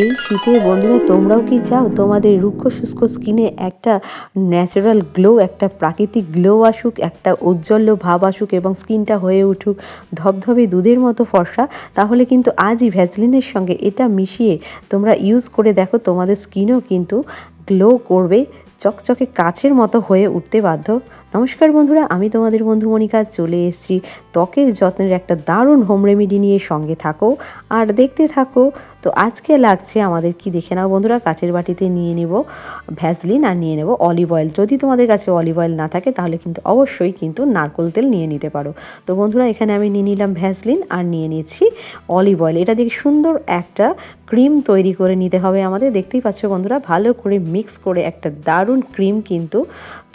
এই শীতে বন্ধুরা, তোমরাও কি চাও তোমাদের রুক্ষ শুষ্ক স্কিনে একটা ন্যাচারাল গ্লো একটা প্রাকৃতিক গ্লো আসুক, একটা উজ্জ্বল্য ভাব আসুক এবং স্কিনটা হয়ে উঠুক, ধবধবে দুধের মতো ফর্সা? তাহলে কিন্তু আজই ভ্যাসলিনের সঙ্গে এটা মিশিয়ে তোমরা ইউজ করে দেখো তোমাদের স্কিনও কিন্তু গ্লো করবে, চকচকে কাছের মতো হয়ে উঠতে বাধ্য নমস্কার বন্ধুরা, আমি তোমাদের বন্ধু মনিকা চলে এসেছি ত্বকের যত্নের একটা দারুণ হোম রেমেডি নিয়ে সঙ্গে থাকো। আর দেখতে থাকো, তো আজকে লাগছে আমাদের কি দেখে নাও বন্ধুরা, কাচের বাটিতে নিয়ে নেব ভ্যাসলিন আর নিয়ে নেব অলিভ অয়েল যদি তোমাদের কাছে অলিভ অয়েল না থাকে, তাহলে কিন্তু অবশ্যই কিন্তু নারকোল তেল নিয়ে নিতে পারো। তো বন্ধুরা, এখানে আমি নিয়ে নিলাম ভ্যাসলিন আর নিয়ে নিয়েছি অলিভ অয়েল এটা দেখে সুন্দর একটা ক্রিম তৈরি করে নিতে হবে আমাদের। দেখতেই পাচ্ছ বন্ধুরা, ভালো করে মিক্স করে একটা দারুণ ক্রিম কিন্তু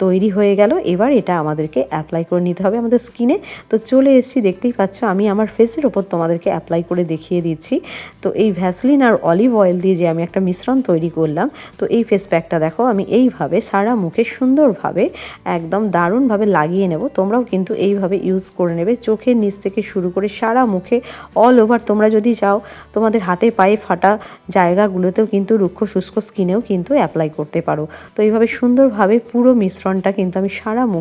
তৈরি হয়ে গেল। এবার এটা আমাদেরকে অ্যাপ্লাই করে নিতে হবে আমাদের স্কিনে তো চলে এসেছি, দেখতেই পাচ্ছ আমি আমার ফেসের ওপর তোমাদেরকে অ্যাপ্লাই করে দেখিয়ে দিচ্ছি। তো এই ভ্যাসলিন আর অলিভ অয়েল দিয়ে যে আমি একটা মিশ্রণ তৈরি করলাম, তো এই ফেস প্যাকটা দেখো, আমি এইভাবে সারা মুখে সুন্দরভাবে, একদম দারুণভাবে লাগিয়ে নেব। তোমরাও কিন্তু এইভাবে ইউজ করে নেবে। চোখের নিচ থেকে শুরু করে সারা মুখে অল ওভার তোমরা যদি চাও, তোমাদের হাতে পায়ে ফাটা জায়গাগুলোতেও কিন্তু রুক্ষ শুষ্ক স্কিনেও কিন্তু অ্যাপ্লাই করতে পারো। তো এইভাবে সুন্দরভাবে পুরো মিশ্রণটা কিন্তু আমি সারা মুখে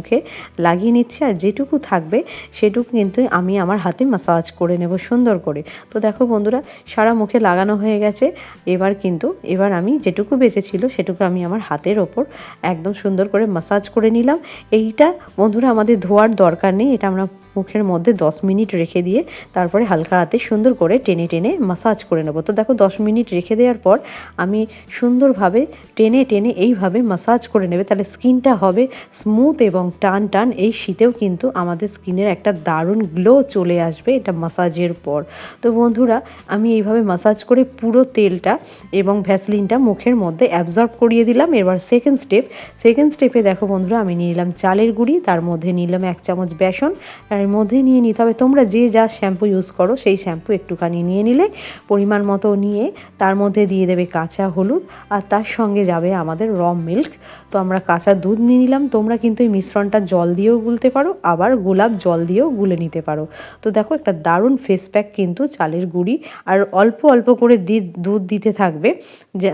লাগিয়ে নিচ্ছি আর যেটুকু থাকবে সেটুকু কিন্তু আমি আমার হাতে মাসাজ করে নেব সুন্দর করে। তো দেখো বন্ধুরা, সারা মুখে লাগানো হয়ে গেছে। এবার কিন্তু, এবার আমি যেটুকু বেঁচেছিল সেটুকু আমি আমার হাতের ওপর একদম সুন্দর করে মাসাজ করে নিলাম। এইটা বন্ধুরা আমাদের ধোয়ার দরকার নেই, এটা আমরা মুখের মধ্যে 10 মিনিট রেখে দিয়ে তারপরে হালকা হাতে সুন্দর করে টেনে টেনে মাসাজ করে নেব। তো দেখো 10 মিনিট রেখে দেওয়ার পর আমি সুন্দরভাবে টেনে টেনে এইভাবে মাসাজ করে নেবে। তাহলে স্কিনটা হবে স্মুথ এবং টান টান এই শীতেও কিন্তু আমাদের স্কিনের একটা দারুণ গ্লো চলে আসবে এটা মাসাজের পর। তো বন্ধুরা, আমি এইভাবে মাসাজ করে পুরো তেলটা এবং ভ্যাসলিনটা মুখের মধ্যে অ্যাবজর্ব করিয়ে দিলাম। এবার সেকেন্ড স্টেপ সেকেন্ড স্টেপে দেখো বন্ধুরা, আমি নিয়ে নিলাম চালের গুঁড়ি, তার মধ্যে নিলাম এক চামচ বেসন এর মধ্যে নিয়ে নিতে হবে তোমরা যে যা শ্যাম্পু ইউজ করো সেই শ্যাম্পু একটুখানি নিয়ে নিলে পরিমাণ মতো নিয়ে তার মধ্যে দিয়ে দেবে কাঁচা হলুদ আর তার সঙ্গে যাবে আমাদের র মিল্ক তো আমরা কাঁচা দুধ নিয়ে নিলাম, তোমরা কিন্তু এই মিশ্রণটা জল দিয়েও গুলতে পারো, আবার গোলাপ জল দিয়েও গুলে নিতে পারো। তো দেখো একটা দারুণ ফেস প্যাক কিন্তু চালের গুঁড়ি। আর অল্প অল্প করে দি, দুধ দিতে থাকবে যে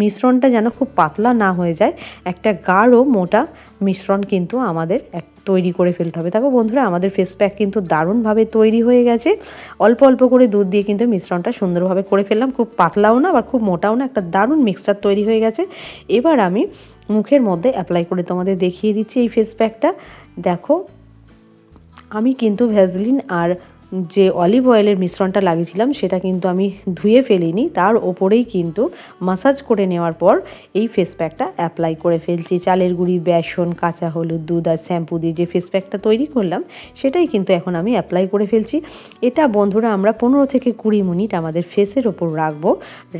মিশ্রণটা যেন খুব পাতলা না হয়ে যায়। একটা গাঢ় মোটা মিশ্রণ কিন্তু আমাদের এক, তৈরি করে ফেলতে হবে। দেখো বন্ধুরা, আমাদের ফেস প্যাক কিন্তু দারুণভাবে তৈরি হয়ে গেছে। অল্প অল্প করে দুধ দিয়ে কিন্তু মিশ্রণটা সুন্দরভাবে করে ফেললাম। খুব পাতলাও না, আবার খুব মোটাও না, একটা দারুণ মিক্সচার তৈরি হয়ে গেছে। এবার আমি মুখের মধ্যে অ্যাপ্লাই করে তোমাদের দেখিয়ে দিচ্ছি এই ফেস প্যাকটা দেখো, আমি কিন্তু ভ্যাজলিন আর যে অলিভ অয়েলের মিশ্রণটা লাগিয়েছিলাম, সেটা কিন্তু আমি ধুয়ে ফেলিনি। তার ওপরেই কিন্তু মাসাজ করে নেওয়ার পর এই ফেস প্যাকটা অ্যাপ্লাই করে ফেলছি। চালের গুঁড়ি, বেসন, কাঁচা হলুদ, দুধ আর শ্যাম্পু দিয়ে যে ফেস প্যাকটা তৈরি করলাম, সেটাই কিন্তু এখন আমি অ্যাপ্লাই করে ফেলছি। এটা বন্ধুরা আমরা পনেরো থেকে কুড়ি মিনিট আমাদের ফেসের ওপর রাখব।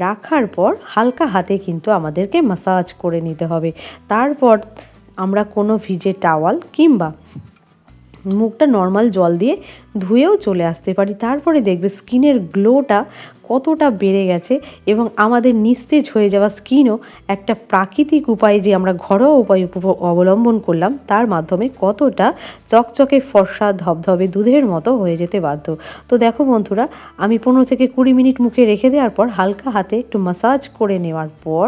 রাখার পর হালকা হাতে কিন্তু আমাদেরকে মাসাজ করে নিতে হবে। তারপর আমরা কোনো ভিজে টাওয়াল কিংবা মুখটা নর্মাল জল দিয়ে ধুয়েও চলে আসতে পারি। তারপরে দেখবে স্কিনের গ্লোটা কতটা বেড়ে গেছে এবং আমাদের নিস্তেজ হয়ে যাওয়া স্কিনও একটা প্রাকৃতিক উপায়ে যে আমরা ঘরোয়া উপায় অবলম্বন করলাম, তার মাধ্যমে কতটা চকচকে ফর্সা ধবধবে দুধের মতো হয়ে যেতে বাধ্য। তো দেখো বন্ধুরা, আমি পনেরো থেকে কুড়ি মিনিট মুখে রেখে দেওয়ার পর হালকা হাতে একটু মাসাজ করে নেওয়ার পর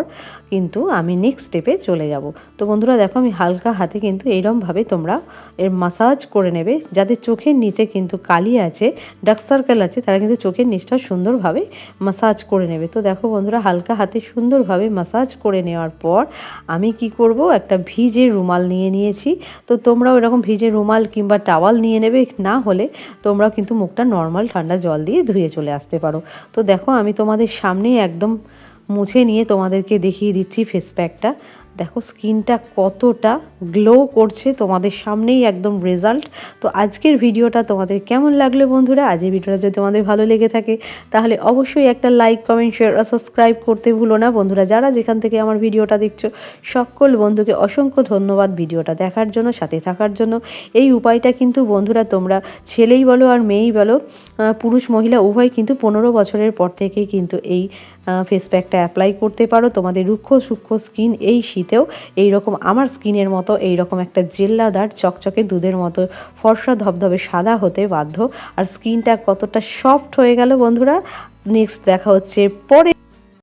কিন্তু আমি নেক্সট স্টেপে চলে যাব। তো বন্ধুরা, দেখো আমি হালকা হাতে কিন্তু এইরমভাবে তোমরা এর মাসাজ করে নেবে। যাদের চোখের নিচে কিন্তু কালি আছে ডার্ক সার্কেল আছে, তারা কিন্তু চোখের নিচটা সুন্দরভাবে মাসাজ করে নেবে। তো দেখো বন্ধুরা, হালকা হাতে সুন্দরভাবে মাসাজ করে নেওয়ার পর আমি কি করব? একটা ভিজে রুমাল নিয়ে নিয়েছি। তো তোমরাও এরকম ভিজে রুমাল কিংবা টাওয়াল নিয়ে নেবে, না হলে তোমরাও কিন্তু মুখটা নর্মাল ঠান্ডা জল দিয়ে ধুয়ে চলে আসতে পারো। তো দেখো আমি তোমাদের সামনেই একদম মুছে নিয়ে তোমাদেরকে দেখিয়ে দিচ্ছি ফেস প্যাকটা দেখো, স্কিনটা কতটা গ্লো করছে তোমাদের সামনেই একদম রেজাল্ট তো আজকের ভিডিওটা তোমাদের কেমন লাগল বন্ধুরা? আজকের ভিডিওটা যদি তোমাদের ভালো লেগে থাকে, তাহলে অবশ্যই একটা লাইক কমেন্ট শেয়ার আর সাবস্ক্রাইব করতে ভুলো না। বন্ধুরা, যারা যেখান থেকে আমার ভিডিওটা দেখছ, সকল বন্ধুকে অসংখ্য ধন্যবাদ ভিডিওটা দেখার জন্য, সাথে থাকার জন্য। এই উপায়টা কিন্তু বন্ধুরা, তোমরা ছেলেই বলো আর মেয়েই বলো পুরুষ, মহিলা, উভয় কিন্তু পনেরো বছরের পর থেকেই কিন্তু এই ফেস প্যাকটা অ্যাপ্লাই করতে পারো। তোমাদের রুক্ষ, সূক্ষ্ম স্কিন এই শীতেও এই রকম আমার স্কিনের মতো এই রকম একটা জেল্লাদার, চকচকে দুধের মতো ফর্সা, ধবধবে, সাদা হতে বাধ্য। আর স্কিনটা কতটা সফট হয়ে গেল বন্ধুরা নেক্সট দেখা হচ্ছে পরে